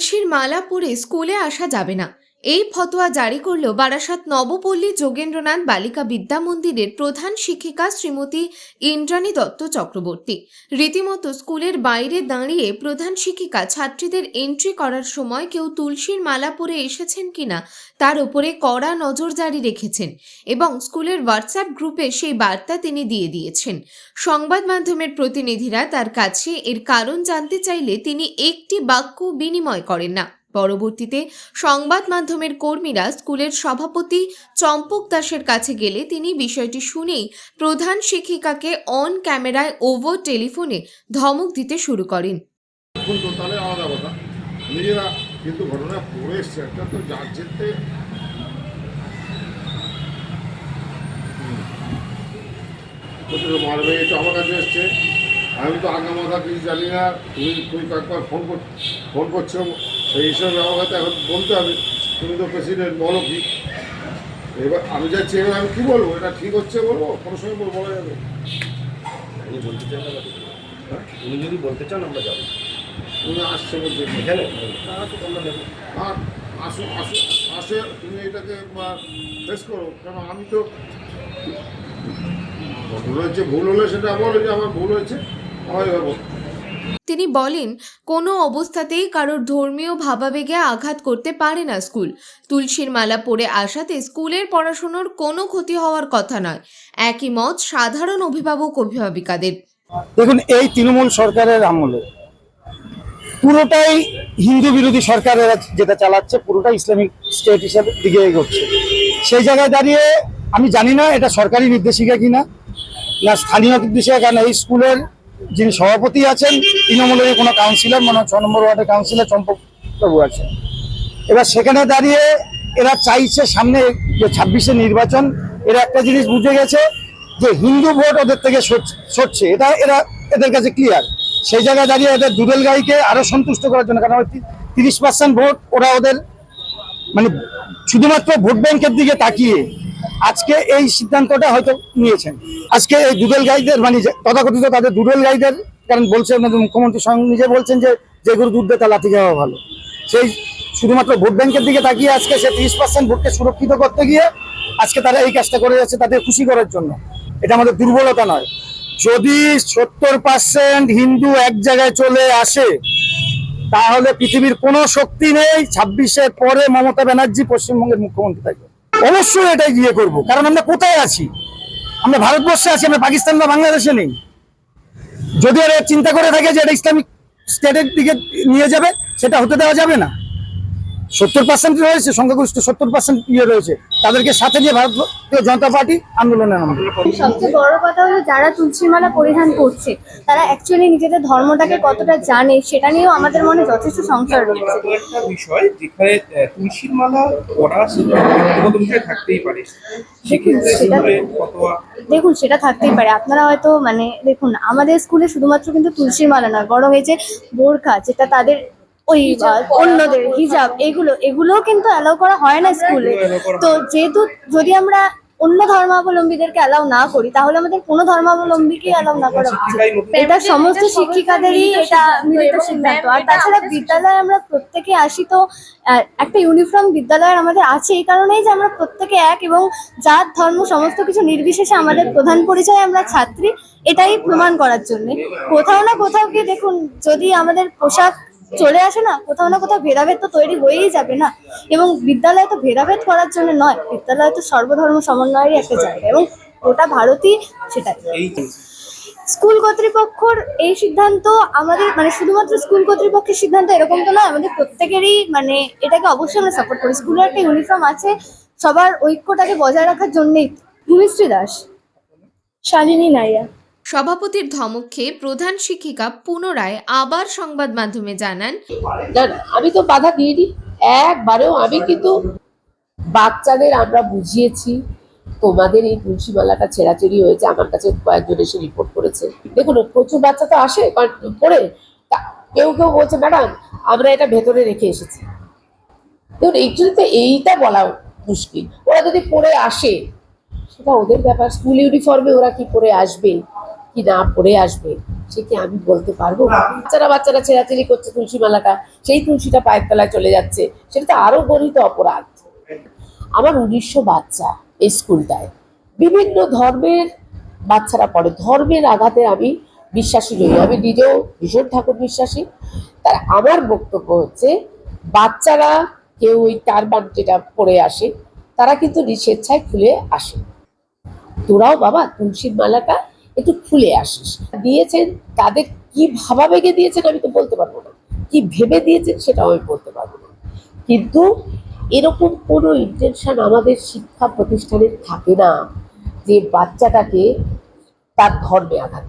তুলসীর মালা পরে স্কুলে আসা যাবে না। এই ফতোয়া জারি করল বারাসাত নবপল্লী যোগেন্দ্রনাথ বালিকা বিদ্যা মন্দিরের প্রধান শিক্ষিকা শ্রীমতী ইন্দ্রাণী দত্ত চক্রবর্তী। রীতিমতো স্কুলের বাইরে দাঁড়িয়ে প্রধান শিক্ষিকা ছাত্রীদের এন্ট্রি করার সময় কেউ তুলসীর মালা পরে এসেছেন কিনা তার উপরে কড়া নজর জারি রেখেছেন এবং স্কুলের হোয়াটসঅ্যাপ গ্রুপে সেই বার্তা তিনি দিয়ে দিয়েছেন। সংবাদ মাধ্যমের প্রতিনিধিরা তার কাছে এর কারণ জানতে চাইলে তিনি একটি বাক্য বিনিময় করেন না। পরবর্তীতে সংবাদ মাধ্যমের কর্মীরা স্কুলের সভাপতি চম্পক দাসের কাছে গেলে তিনি বিষয়টি শুনেই প্রধান শিক্ষিকাকে অন ক্যামেরায় ওভার টেলিফোনে ধমক দিতে শুরু করেন। আমি তো আগা কিছু জানি না। তুমি তুমি কয়েকবার ফোন ফোন করছ। সেই হিসাবে আমার কাছে এখন বলতে হবে। তুমি তো প্রেসিডেন্ট বলো কি? এবার আমি যা এবার আমি কী বলব? এটা ঠিক হচ্ছে বলব? কোনো সময় বলব বলা যাবে? উনি বলতে চান না হ্যাঁ? উনি যদি বলতে চান আমরা যাব। তুমি আসছে বলছে এখানে? আর আসো আসো আসে তুমি এটাকে ফেস করো। কারণ আমি তো ভুল হয়েছে ভুল হলে সেটা বলো যে আমার ভুল হয়েছে। আমার তিনি বলেন, কোনো অবস্থাতেই কারোর ধর্মীয় ভাবাবেগে আঘাত করতে পারে না স্কুল। তুলসীর মালা পরে আসাতে স্কুলের পড়াশুনোর কোনো ক্ষতি হওয়ার কথা নয়। একই মত সাধারণ অভিভাবক অভিভাবিকাদের। দেখুন, এই তৃণমূল সরকারের আমলে পুরোটাই হিন্দু বিরোধী সরকার এরা যেটা চালাচ্ছে, পুরোটাই ইসলামিক স্টেট হিসাবে দিকে এগোচ্ছে। সেই জায়গায় দাঁড়িয়ে আমি জানি না এটা সরকারি নির্দেশিকা কিনা, না স্থানীয় নির্দেশিকা কেন, এই স্কুলের যিনি সভাপতি আছেন, তৃণমূলের কোনো কাউন্সিলর মনে ছ নম্বর ওয়ার্ডের কাউন্সিলর চম্পক বাবু আছেন। এবার সেখানে দাঁড়িয়ে এরা চাইছে সামনে যে ছাব্বিশে নির্বাচন, এরা একটা জিনিস বুঝে গেছে যে হিন্দু ভোট ওদের থেকে সর- সরছে। এটা এরা এদের কাছে ক্লিয়ার সেই জায়গায় দাঁড়িয়ে এদের দুদল গাইকে আরও সন্তুষ্ট করার জন্য, কারণ তিরিশ পার্সেন্ট ভোট ওরা ওদের মানে শুধুমাত্র ভোট ব্যাংকের দিকে তাকিয়ে আজকে এই সিদ্ধান্তটা হয়তো নিয়েছেন। আজকে এই দুদল গাইদের মানে তথাকথিত তাদের দুদল গাইদের, কারণ বলছে মুখ্যমন্ত্রী স্বয়ং নিজে বলছেন যে যে গরু দুধ দেয় তা লাথি খাওয়া ভালো। সেই শুধুমাত্র ভোট ব্যাংকের দিকে তাকিয়ে আজকে সে তিরিশ পার্সেন্ট ভোটকে সুরক্ষিত করতে গিয়ে আজকে তারা এই কাজটা করে যাচ্ছে তাদের খুশি করার জন্য। এটা আমাদের দুর্বলতা নয়। যদি সত্তর পার্সেন্ট হিন্দু এক জায়গায় চলে আসে, তাহলে পৃথিবীর কোনো শক্তি নেই, ছাব্বিশের পরে মমতা ব্যানার্জি পশ্চিমবঙ্গের মুখ্যমন্ত্রী থাকবে। অবশ্যই এটাই গিয়ে করব, কারণ আমরা কোথায় আছি? আমরা ভারতবর্ষে আছি, আমরা পাকিস্তান বা বাংলাদেশে নেই। যদি ওরা চিন্তা করে থাকে যে এটা ইসলামিক স্টেটের দিকে নিয়ে যাবে, সেটা হতে দেওয়া যাবে না। সত্তর পার্সেন্ট রয়েছে সংখ্যাগরিষ্ঠ সত্তর পার্সেন্ট ইয়ে রয়েছে। তাদেরকে সাথে নিয়ে ভারতীয় জনতা পার্টি আন্দোলনে নামবে। সবচেয়ে বড় কথা হলো যারা তুলসীমালা পরিধান করছে তারা অ্যাকচুয়ালি নিজেদের ধর্মটাকে কতটা জানে সেটা নিয়েও আমাদের মনে যথেষ্ট সংশয় রয়েছে। একটা বিষয় যেখানে তুলসীর মালা ব্যক্তিগত বিষয় থাকতেই পারে। সেক্ষেত্রে দেখুন সেটা থাকতেই পারে। আপনারা হয়তো মানে দেখুন আমাদের স্কুলে শুধুমাত্র কিন্তু তুলসীর মালা নয় এই যে বোরখা যেটা তাদের ওই অন্যদের হিজাব এগুলো এগুলোও কিন্তু অ্যালাউ করা হয় না স্কুলে করা তো যেহেতু যদি আমরা অন্য ধর্মাবলম্বীদেরকে অ্যালাউ না করি তাহলে আমাদের কোনো ধর্মাবলম্বীকে অ্যালাউ না করা উচিত। শিক্ষিকাই নতুন। এটা সমস্ত শিক্ষিকাদেরই এটা মিলিত সিদ্ধান্ত। আর তাছাড়া বিদ্যালয়ে আমরা প্রত্যেকে আসি তো একটা ইউনিফর্ম বিদ্যালয়ের আমাদের আছে এই কারণেই যে আমরা প্রত্যেকে এক এবং জাত ধর্ম সমস্ত কিছু নির্বিশেষে আমাদের প্রধান পরিচয় আমরা ছাত্রী এটাই প্রমাণ করার জন্য। কোথাও না কোথাও গিয়ে দেখুন যদি আমাদের পোশাক চলে আসে না কোথাও না কোথাও ভেদাভেদ তো তৈরি হয়েই যাবে না। এবং বিদ্যালয় তো ভেদাভেদ করার জন্য নয় বিদ্যালয় তো সর্বধর্ম সমন্বয়েরই একটা জায়গা এবং গোটা ভারতই সেটাই। স্কুল কর্তৃপক্ষর এই সিদ্ধান্ত আমাদের মানে শুধুমাত্র স্কুল কর্তৃপক্ষের সিদ্ধান্ত এরকম তো নয় আমাদের প্রত্যেকেরই মানে এটাকে অবশ্যই আমরা সাপোর্ট করি। স্কুলের একটা ইউনিফর্ম আছে সবার ঐক্যটাকে বজায় রাখার জন্যই। ভূমিশ্রী দাস শালিনী নাইয়া। সভাপতির ধমক খেয়ে প্রধান শিক্ষিকা পুনরায় আবার সংবাদ মাধ্যমে জানান আমি তো বাধা দিইনি। একবারেও আমি কিন্তু বাচ্চাদের আমরা বুঝিয়েছি, তোমাদের এই তুলসী মালাটা ছেঁড়াচেরি হয়েছে, আমার কাছে কয়েকজন এসে রিপোর্ট করেছে। দেখুন, প্রচুর বাচ্চা তো আসে পড়ে কেউ কেউ বলছে, ম্যাডাম, আমরা এটা ভেতরে রেখে এসেছি। দেখুন একচুয়ালি তো এইটা বলা মুশকিল। ওরা যদি পড়ে আসে, সেটা ওদের ব্যাপার। স্কুল ইউনিফর্মে ওরা কি পরে আসবে? কি না পড়ে আসবে, সে কি আমি বলতে পারব? বাচ্চারা বাচ্চারা ছেঁড়াছেড়ি করছে তুলসী মালাটা, সেই তুলসীটা পায়ের তলায় চলে যাচ্ছে, সেটা তো আরও গণিত অপরাধ। আমার উনিশশো বাচ্চা এই স্কুলটায় বিভিন্ন ধর্মের বাচ্চারা পড়ে, ধর্মের আঘাতে আমি বিশ্বাসী নই, আমি নিজেও ভীষণ ঠাকুর বিশ্বাসী। তার আমার বক্তব্য হচ্ছে, বাচ্চারা কেউ ওই টারবান যেটা পরে আসে, তারা কিন্তু স্বেচ্ছায় খুলে আসে। তোরাও বাবা তুলসীর মালাটা একটু খুলে আসিস। দিয়েছেন, তাদের কি ভাবাবেগে দিয়েছেন আমি তো বলতে পারব না। কি ভেবে দিয়েছেন সেটাও আমি বলতে পারব না। কিন্তু এরকম কোনো ইন্টেনশন আমাদের শিক্ষা প্রতিষ্ঠানের থাকে না যে বাচ্চাটাকে তার ধর্মে আঘাত